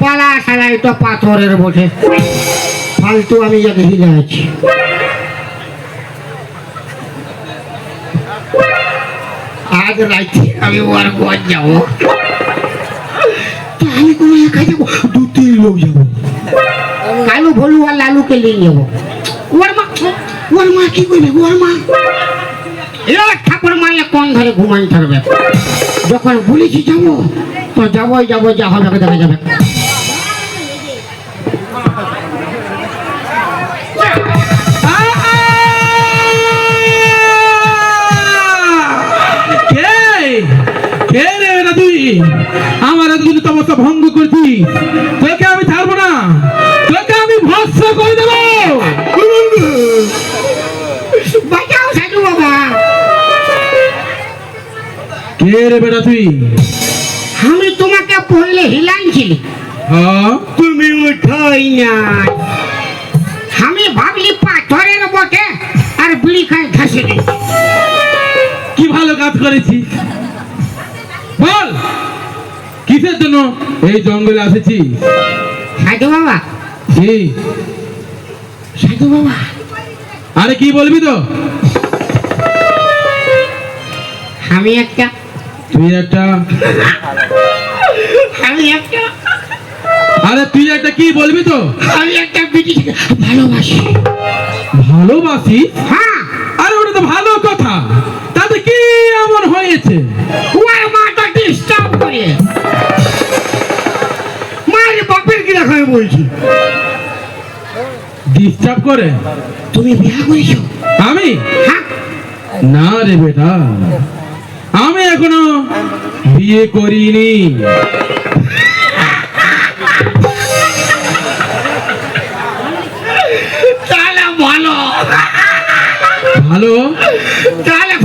পালা শালা এটা পাথরের ফালতু আমি যাকে আজ আমি ওর যাব। তিন লোক যাব। কালু ভলু আর লালুকে নিয়ে যাব। ওর মা ওর মা কি করবে ওর মা এবার ঠাকুর মাইয়া কোন ধরে ঘুমাই থাকবে? যখন বলেছি যাব? তো যাবোই যাব যা হবে দেখা যাবে। আমার এতদিন তমস্যা ভঙ্গ করছিস তোকে আমি ছাড়বো না। তোকে আমি ভস্য করে দেবো। বাঁচাও সাধু বাবা কে রে বেটা তুই? আমি তোমাকে পড়লে হিলাইছিলি হ্যাঁ? তুমি উঠাই নাই। আমি ভাবলি পাথরের বটে আর বিড়ি খাই ঘাসে দিই কি ভালো কাজ করেছিস? বল কিসের জন্য এই জঙ্গলে এসেছিস সাধু বাবা। কি? সাধু বাবা। আরে কি বলবি তো? আমি একটা। তুই একটা। আমি একটা। আরে তুই একটা কি বলবি তো? আমি একটা বিড়ি ভালোবাসি। ভালোবাসি? হ্যাঁ। আরে ওটা তো ভালো কথা। তাতে কি এমন হয়েছে? ওর মাটা ডিস্টার্ব করে। মায়ের বাপের কি দেখা বলছি? ডিস্টার্ব করে। তুমি বিয়া করেছ? আমি? হ্যাঁ। না রে বেটা। আমি এখনও বিয়ে করিনি। ভালো? ভালো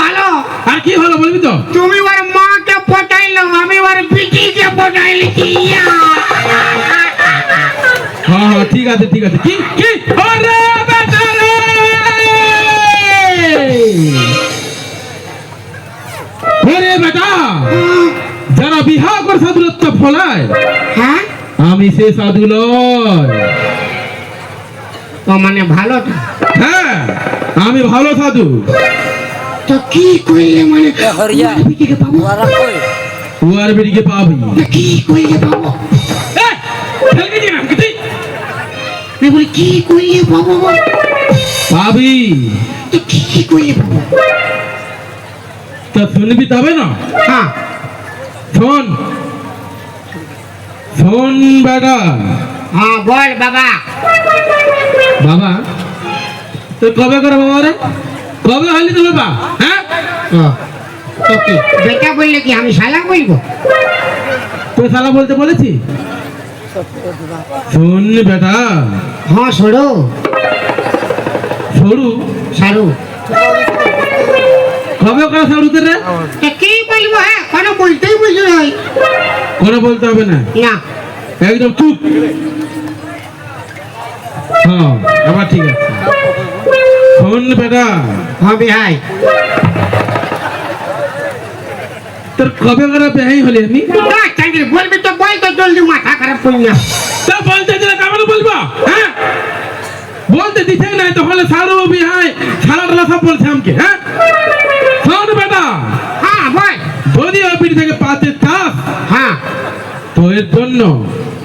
ভালো আর কি ভালো বলবি তো? তুমি ওর মাকে পটাইলো আমি ওর পিটিকে পটাইলি হ্যাঁ হ্যাঁ ঠিক আছে ঠিক আছে। কি কি? ওরে বেটা রে ওরে বেটা! যারা বিবাহ করে সাধুরত্ব ফলায় হ্যাঁ? আমি সে সাধু নয় মানে ভালোটা? হ্যাঁ আমি ভালো সাধু। তো কি করলে মানে হরিয়া। ওর পিটিকে পাবো ওরা কই উয়ার বেরিকে পাবি না কি করলে পাবো এই, ছেলেকে দিয়ে নাম কি তুই? আমি বলি কি করলে পাবো বল? পাবি তো কি করলে পাবো তা শুনবি তবে না হ্যাঁ শোন শোন বেটা হ্যাঁ বল বাবা বাবা তো কবে করে বাবা রে কবে হলি তো বাবা হ্যাঁ? ও, তো কি বেটা বললে কি আমি শালা বলব? তুই শালা বলতে বলেছি? শোন বেটা। হ্যাঁ সরো। সরু? সারু। কবে করে সারুতে রে? তা কি বলব হ্যাঁ? কোনো বলতেই বুঝলো না। কোনো বলতে হবে না। না। একদম চুপ। হ্যাঁ আবার ঠিক আছে। শোন বেটা। হবে হাই তোর কবে করে বেহাই হলি আমি? বলবি তো বল তো জলদি মাথা খারাপ করি না। তা বলতে দিলে কেমন বলব? হ্যাঁ? বলতে দিছে না তাহলে সারু বিহাই। সারাটা সব বলছে আমাকে হ্যাঁ? শোন বেটা। হ্যাঁ বল। যদি ওই পিঠি থেকে পাতে চাস হ্যাঁ। তো এর জন্য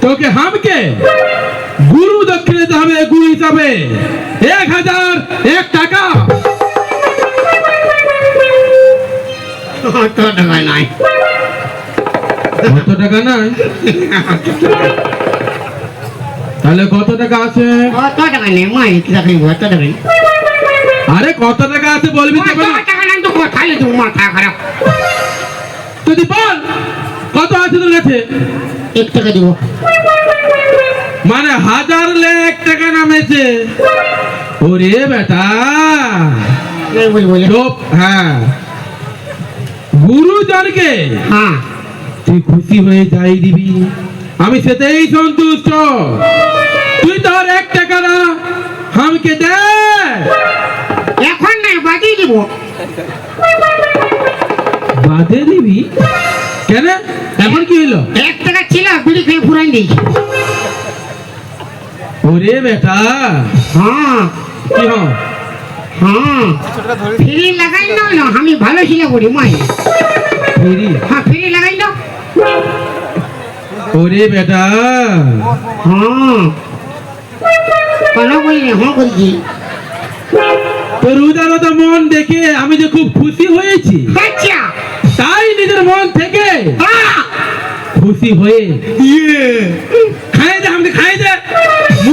তোকে হামকে। গুরু দক্ষিণে দিতে হবে গুরু হিসাবে। এক হাজার এক টাকা। অত টাকা নাই। কত টাকা নাই? তাহলে কত টাকা আছে? কত টাকা নেই মা কি টাকা কত টাকা নেই। আরে কত টাকা আছে বলবি তো কত। টাকা নেই তো কোথায় তুমি মাথা খারাপ। যদি বল কত আছে তোর কাছে? এক টাকা দিব। মানে হাজার লেখ টাকা নামেছে। ওরে বেটা। হ্যাঁ। গুরুজনকে হ্যাঁ। তুই খুশি হয়ে যাই দিবি। আমি সেটাই সন্তুষ্ট। তুই তোর এক টাকা না আমাকে দে। এখন নাই বাজিয়ে দিব। বাদে দিবি? কেন? এখন কি হলো এক টাকা ছিল বিড়ি খেয়ে ফুরাই দিয়েছি। ওরে বেটা। হ্যাঁ। কি হয় হ্যাঁ। ফ্রি লাগাই না না আমি ভালো ছিল বলি মাই। ফেরি? হ্যাঁ ফ্রি লাগাই না ওরে বেটা। হ্যাঁ। কেন বলি হ্যাঁ বলছি তোর উদারতা মন দেখে আমি যে খুব খুশি হয়েছি। আচ্ছা। তাই নিজের মন থেকে হ্যাঁ। খুশি হয়ে ইয়ে। খাই দে আমাকে খাই দে।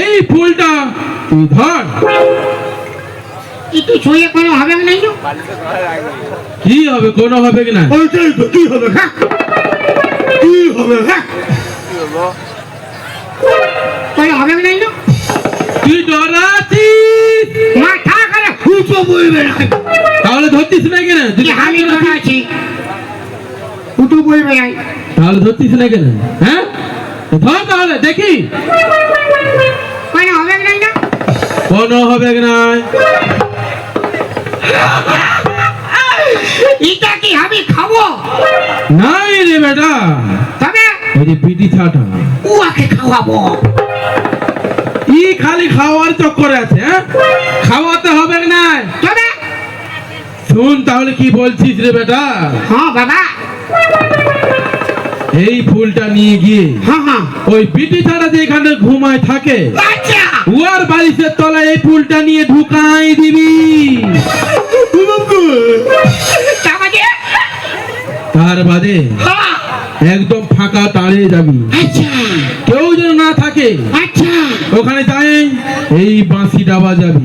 এই ফুলটা তুই ধর একটু ছুঁয়ে কোনো হবে না কি হবে কোনো হবে কি না? ওইটাই তো কি হবে হ্যাঁ? কি হবে হ্যাঁ? কোনো হবে না তুই ডরাছিস মাথা করে হুঁচো বলবে না। তাহলে ধরতিস না কেন? আমি হুঁচো না। তাহলে ধরতিস না কেন? হ্যাঁ? ধর তাহলে দেখি। কোনো হবে না? তো কোনো হবে কি না? এটা কি আমি খাব? নাই রে বেটা। তবে ওই যে পিটি ছাটা। উয়াকে খাওয়াবো। ই খালি খাওয়ার চক্করে আছে হ্যাঁ? খাওয়াতে হবে না তবে শুন তাহলে কি বলছিস রে বেটা? হ্যাঁ বাবা। এই ফুলটা নিয়ে গিয়ে হ্যাঁ হ্যাঁ। ওই বিটি ছাড়া যেখানে ঘুমায় থাকে আচ্ছা। উয়ার বালিশের তলায় এই ফুলটা নিয়ে ঢুকাই দিবি। তার বাদে? হ্যাঁ। একদম ফাঁকা দাঁড়িয়ে যাবি। আচ্ছা। কেউ যেন না থাকে আচ্ছা। ওখানে যাই এই বাঁশিটা বাজাবি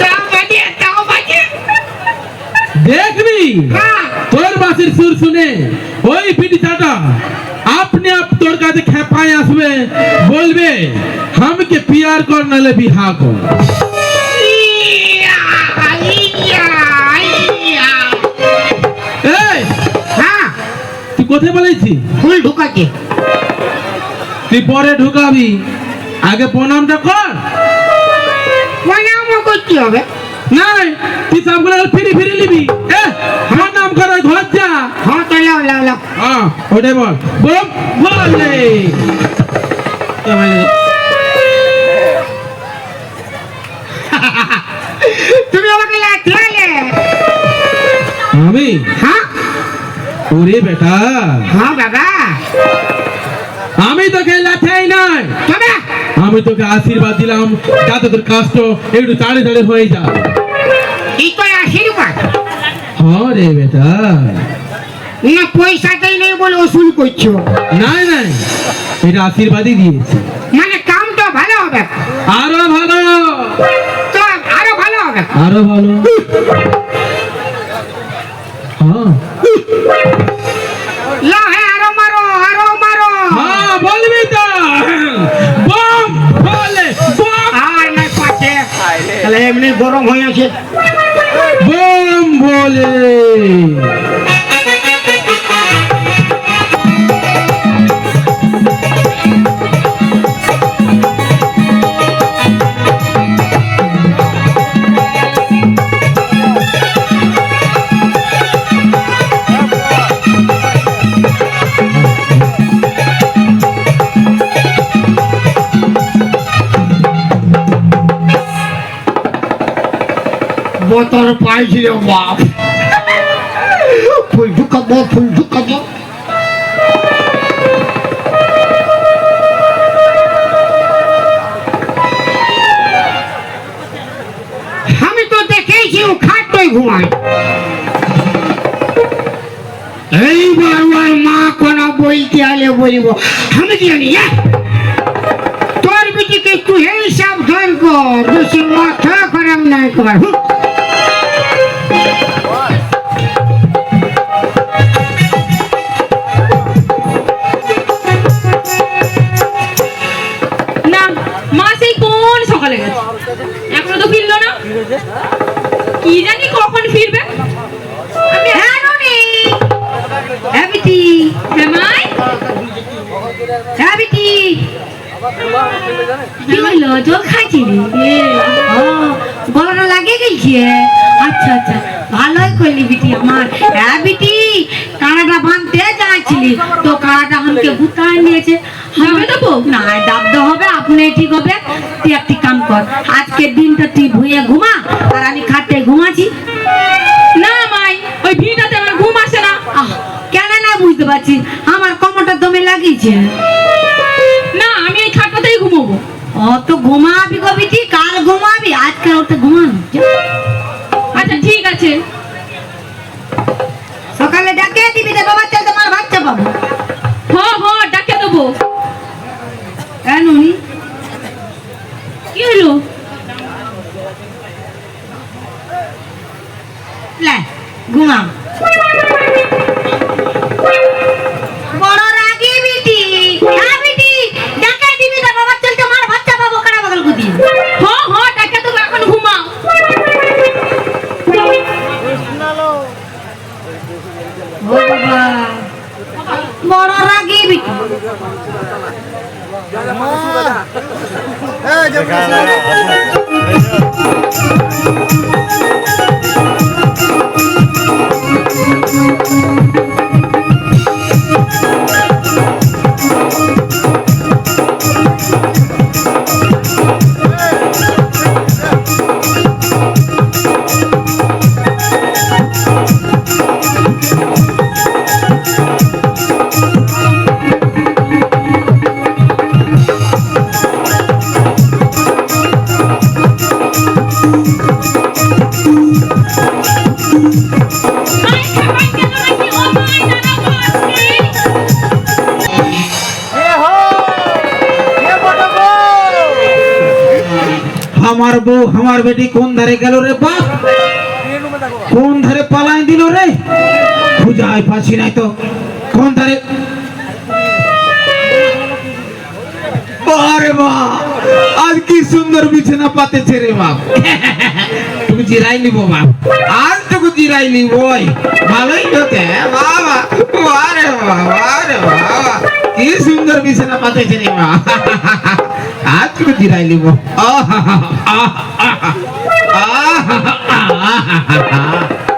তাও বাজে তাও বাজে দেখবি? হ্যাঁ। তোর বাঁশির সুর শুনে ওই পিটিছাটা আপনি আপ তোর কাছে খেপায় আসবে বলবে হামকে পিয়ার কর নালে বিহা কর। হ্যাঁ। তুই কোথায় বলেছি? ফুল তুই পরে ঢুকাবি। আগে প্রণামটা কর। প্রণামও করতে হবে। নাই তুই সবগুলো ফিরি ফিরি নিবি। এ প্রণাম করে ঘর যা। হ্যাঁ তো লাও লাও লাও হ্যাঁ ওটাই বল। বল বলে? তুমি আমাকে লাঠিয়ালে আমি হ্যাঁ? ওরে বেটা। হ্যাঁ বাবা। আমি তোকে লাঠাই নাই আমি তোকে আশীর্বাদ দিলাম যাতে তোর কাজটা একটু তাড়ে তাড়ে হয়ে যায়। রে বেটা। না পয়সাটাই নেই বলে ওসুল করছ। নাই নাই। এটা আশীর্বাদই দিয়েছে। মানে কামটা ভালো হবে। আরও ভালো। তো আরও ভালো হবে। আরও ভালো। হ্যাঁ। লা হে আরও মারো আরও মারো। হ্যাঁ বলবি তো। বম আর তাহলে এমনি গরম হয়ে আছে Olhe! Botar পাইছি রে বাপ ফুল ঢুকাবো ফুল ঢুকাবো আমি তো দেখেছি ও খাটই ঘুমায়। এইবার ওর মা কোন বইতে আলে বলিব? আমি জানি? তোর বিটিকে একটু এই সাবধান কর বেশি মাথা খারাপ নাই কর হুঁ। কি জানি কখন ফিরবে? আমি হ্যাঁ ননি হ্যাঁ বিটি। হ্যাঁ মাই। হ্যাঁ কি জল খাইছিলি ও আমার হ্যাঁ বিটি কানাটা চাইছিলি তো কানাটা আমাকে নিয়েছে হবে? দেবো না ডাবতে হবে আপনি ঠিক হবে। তুই একটি কাম কর দিনটা তুই ভুঁয়ে ঘুমা আর আমি খাটে ঘুমাচ্ছি। না মাই ওই ভিড়টাতে আমার ঘুম আসে না। কেন না বুঝতে পারছি? আমার কমরটা দমে লাগিয়েছে। না আমি এই খাটটাতেই ঘুমাবো। ও তো ঘুমাবি কবিটি কাল ঘুমাবি আজকাল ওটা ঘুমানো আচ্ছা ঠিক আছে। রে বাবা চল তোমার বাচ্চা পাবো হ হ ডাকে দেবো। কেন কি হলো? ঘুমাও। রাগি বিটি আমার বউ আমার বেটি কোন ধারে গেল রে বাপ? কোন ধারে পালাই দিল রে? খুঁজায় পাচ্ছি নাই তো। কোন ধারে? আরে কি সুন্দর বিছানা পাতেছে রে বাপ। তুমি জিরাই নিব বাপ। আজ তোকে জিরাই নিব, ওই ভালোই হতে বাবা আরে বাবা আরে বাবা। কি সুন্দর বিছানা পাতেছে রে বাপ আজ তোকে জিরাই নিব আহা আহা আহা আহা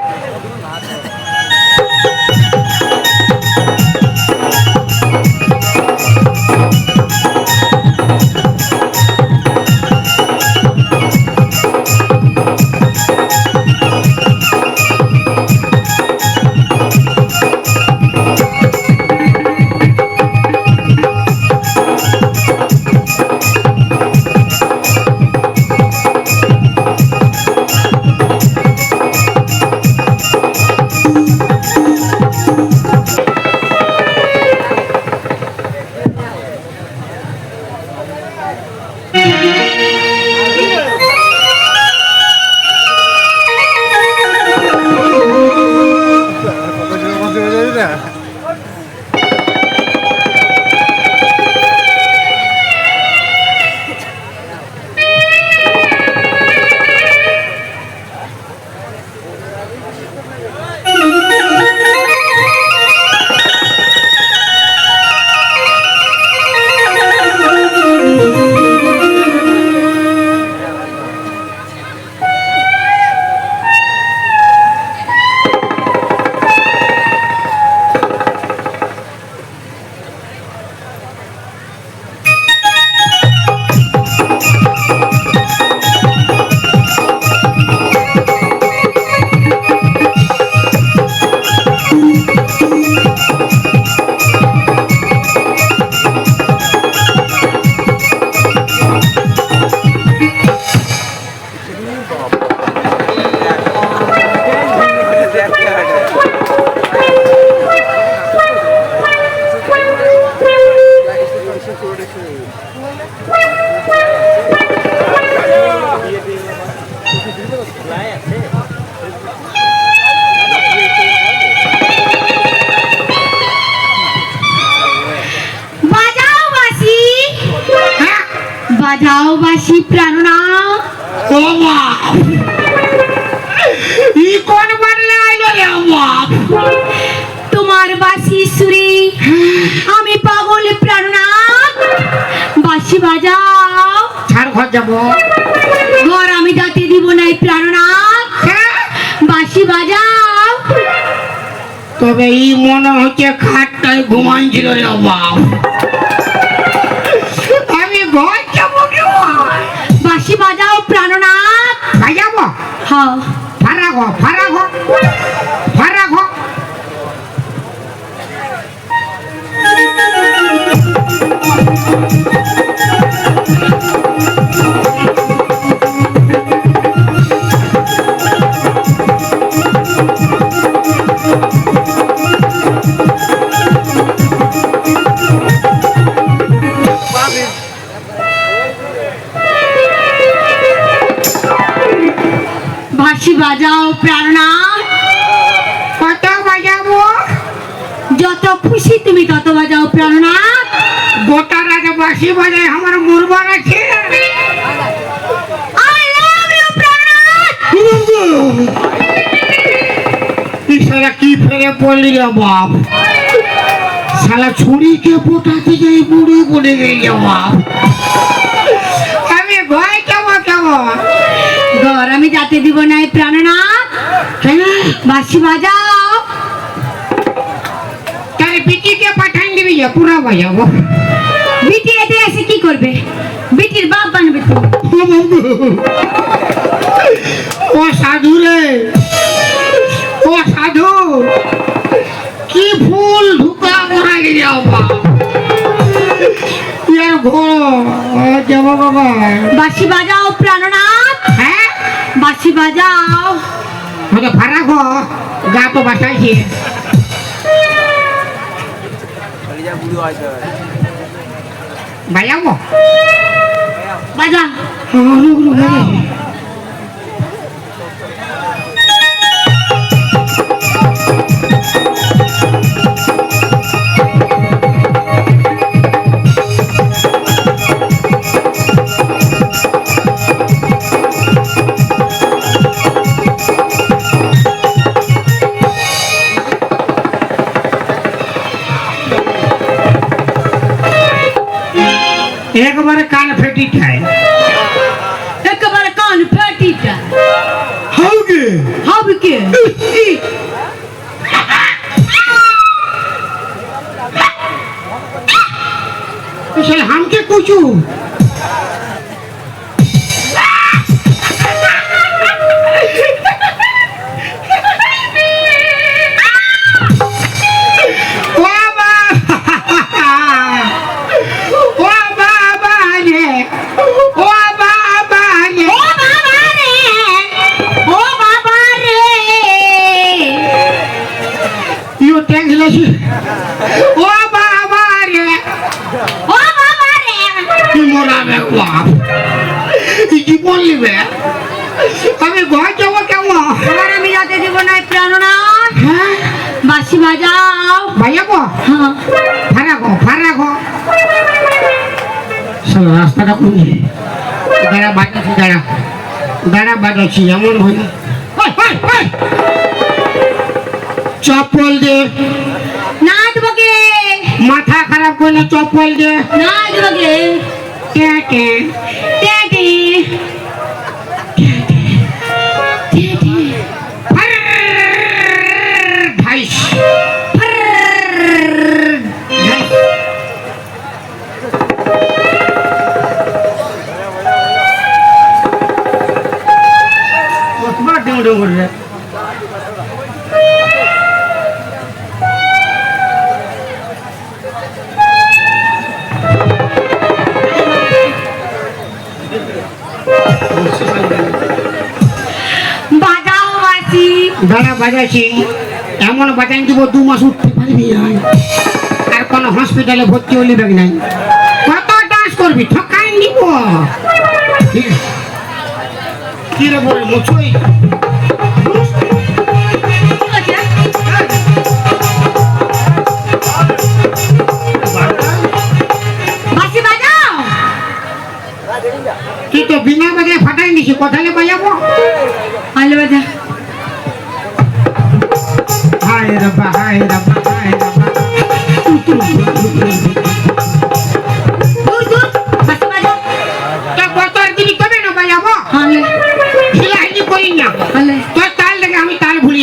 বাজাও বাসি বাপ তোমার বাসি সুরি আমি পাগল প্রাণনাথ বাসি বাজাও। ছাড় ঘর যাব। ঘর আমি যাতে দিব নাই প্রাণনাথ হ্যাঁ? বাসি বাজাও। তবে ই মনে হচ্ছে খাটটায় ঘুমাইছিল রে বাপ বাজাও প্রাণনাথ ভাই যাব হ্যাঁ ফারা ঘর বাসি বাজায় আমার প্রাণনাথ সালা কি ফেরে পড়লি রে বাপ? সালা ছুরিকে পোটাতে যাই বুড়ি পড়ে গেলি রে বাপ। আমি ভয় কেমন কেমন ঘর আমি যাতে দিব নাই প্রাণনাথ। কেন? বাসি বাজাও। তাহলে পিটিকে পাঠান দিবি পুরা বাজাবো। বিটি এতে এসে কি করবে? বিটির বাপ বানবে তুমি ও সাধু রে। ও সাধু কি ফুল ঢুকা মারি রে বাপ ইয়ার ঘোর ও যাব বাবা। বাসি বাজাও প্রাণনাথ। হ্যাঁ? বাসি বাজাও। মানে ভাড়া ঘর গা তো বাসাইছে বাজাবো বাজা একবারে খুঁজি দাঁড়া বাজাচ্ছি দাঁড়া। দাঁড়া বাজাচ্ছি এমন ওই! চপ্পল দে। কে? মাথা খারাপ করলে চপ্পল দে। না কে? কে কে বাজাও বাসি দাঁড়া বাজাচ্ছি এমন বাজাই দিব দু মাস উঠতে পারবি আর। কোনো হসপিটালে ভর্তি হলি ব্যাগ নাই। কত ডান্স করবি? ঠকাই নিব কি রে বলে মুছুই? কোথায় বাজাবো আলো বাজা। হায় রব্বা হায় রব্বা হায় আমি তাল দূর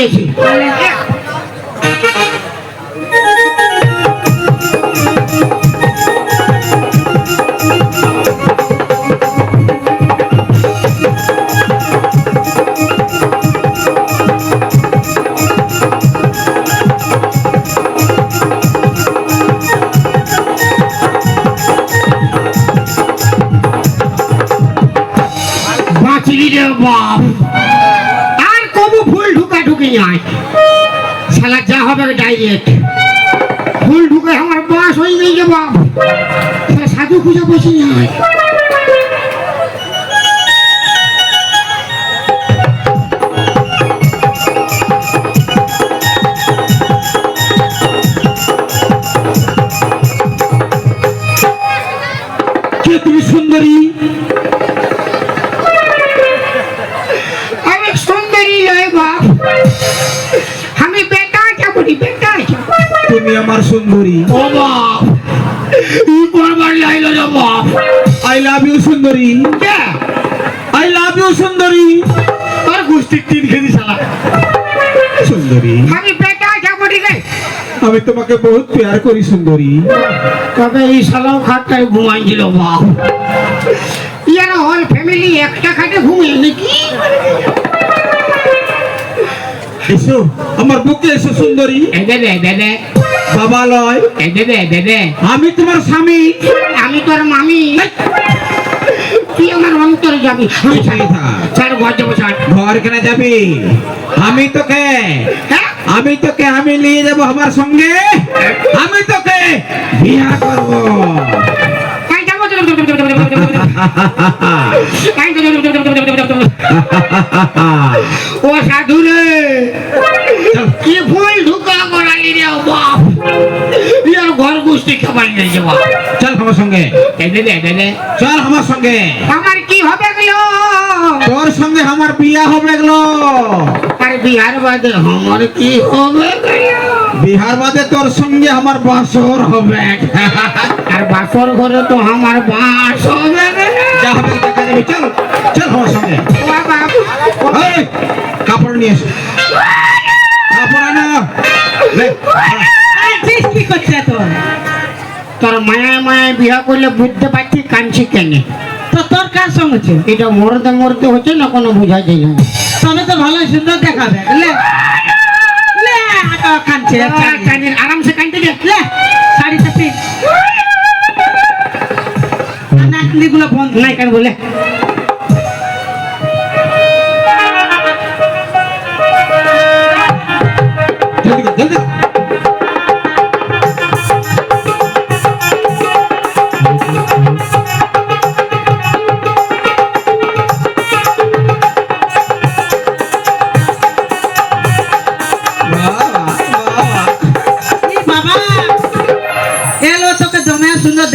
বাপ আর কবু ফুল ঢুকা ঢুকি নাই। শালা, যা হবে ডাইরেক্ট ফুল ঢুকে আমার বাস হয়ে গেছে বাপ। শালা, সাধু খুঁজে বসি নাই। তুমি সুন্দরী? তুমি আমার সুন্দরী। ও বাপ। আই লাভ ইউ সুন্দরী। কে? আই লাভ ইউ সুন্দরী। গোষ্ঠীর তিন খেলি শালা। সুন্দরী। আমি বেটা যাব ঠিক আমি তোমাকে বহুত প্যার করি সুন্দরী। তবে এই শালাও খাটটায় ঘুমাইছিল বাপ। ইয়ার হল ফ্যামিলি একটা খাটে ঘুমিয়ে নাকি এসো আমার বুকে এসো সুন্দরী। এ দেবে দেবে বাবা লয় আমি তোমার স্বামী আমি তোর মামি তুই আমার অন্তরে যাবি ছাড় ঘর যাব ছাড় ঘর কেন যাবি আমি তোকে হ্যাঁ আমি তোকে আমি নিয়ে যাব আমার সঙ্গে আমি তোকে বিয়া করব ও সাধু রে কি ফুল ঢুকা করালি রে বাপ ইয়ার ঘর গোষ্ঠী খাবার নিয়ে যাব চল আমার সঙ্গে দেবে দেবে চল আমার সঙ্গে আমার কি হবে গেলো তোর সঙ্গে আমার বিয়া হবে গেলো আর বিহার বাদে আমার কি হবে গেলো বিহার বাদে তোর সঙ্গে আমার বাসর হবে আর বাসর ঘরে তো আমার বাস হবে গেলো যা হবে দেখা যাবে চল চল আমার সঙ্গে ও বাপ, ও কি করছে তোর তোর মায়ায় মায়ায় বিয়া করলে বুঝতে পারছি কাঁদছি কেন। তো তোর কার সঙ্গে এটা মরতে মরতে হচ্ছে না কোনো বোঝা যায় না। তবে তো ভালো সুন্দর দেখাবে। আটা আরামসে কাঁদতে দে। লে শাড়িটা পিন নাতনি বন্ধ। নাই কেন বলে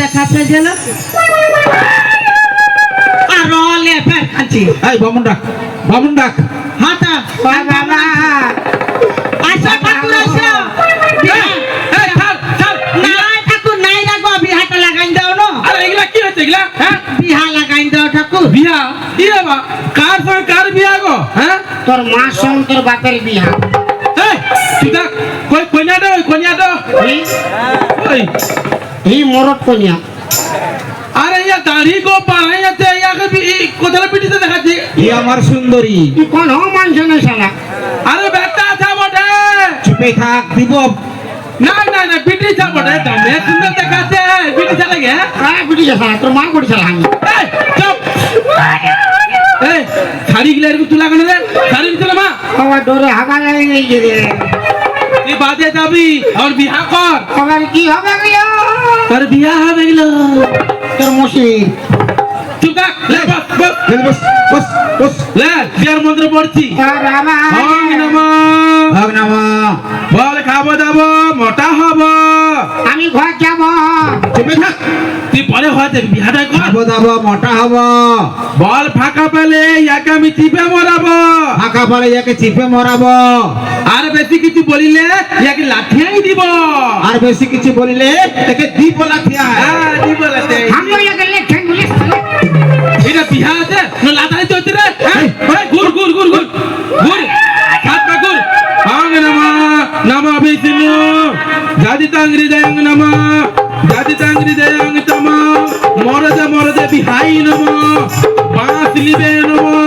দেখাচ্ছে গেল আর রলে ফের খাচ্ছি এই বামুন ডাক বামুন ডাক। হাতা ও বাবা হচ্ছে এগুলা হ্যাঁ? বিহা লাগাই দাও ঠাকুর। বিয়া কি রে বা কার সঙ্গে কার বিয়া গো? হ্যাঁ? তোর মা সঙ্গে তোর বাপের বিয়া এই তুই দেখ কই কইনা দো কইনা দো ওই এই। মরদ কনিয়া আরে ইয়া দাড়ি গো পাড়াই আছে ইয়াকে কোথায় পিটিতে দেখাচ্ছি? ই আমার সুন্দরী। তুই কোন মানছ না শালা? আরে বেটা বটে চুপে থাক দিব। না না না লাগে আয় বিটি যা শালা তোর মা করি শালা আমি এই চুপ। এই শাড়ি গিলা এরকম তুলা কেন রে? শাড়ি তুলা মা? আমার ডোরে হাগা লাগে গেছে রে। তুই বাদে যাবি আর বিয়া কর। আবার কি হবে গেল তোর বিয়া হবে গেল। তোর মসির চুপ থাক লে বস বস। বস বস বস। লে বিয়ার মন্ত্র পড়ছি। বাবা ওম নমঃ। ওম নমঃ। ফল খাব দেব মোটা হব। আমি ঘর যাব। তুমি থাক তুই পরে হতে বিহাটা খাব দেব মোটা হব। বল ফাঁকা পেলে একে আমি চিপে মরাব। ফাঁকা পেলে একে চিপে মরাব। আর বেশি কিছু বলিলে একে লাঠিয়াই দিব। আর বেশি কিছু বলিলে একে দিব লাঠিয়া হ্যাঁ দিব লাঠিয়া আমিও একে লেখেন বলি এটা বিহা আছে? না লাঠাই তো রে। ঘুর ঘুর ঘুর ঘুর। ಜಾಜಿತಾಂಗ್ರಿ ದಯಂಗ್ ನಮ ಜಾಜಿತಾಂಗ್ರಿ ದಯಂಗ್ ತಮ ಮೊರದ ಮೊರದ ಬಿಹಾಯಿ ನಮ ಬಾಸಿಲಿಬೆ ನಮೋ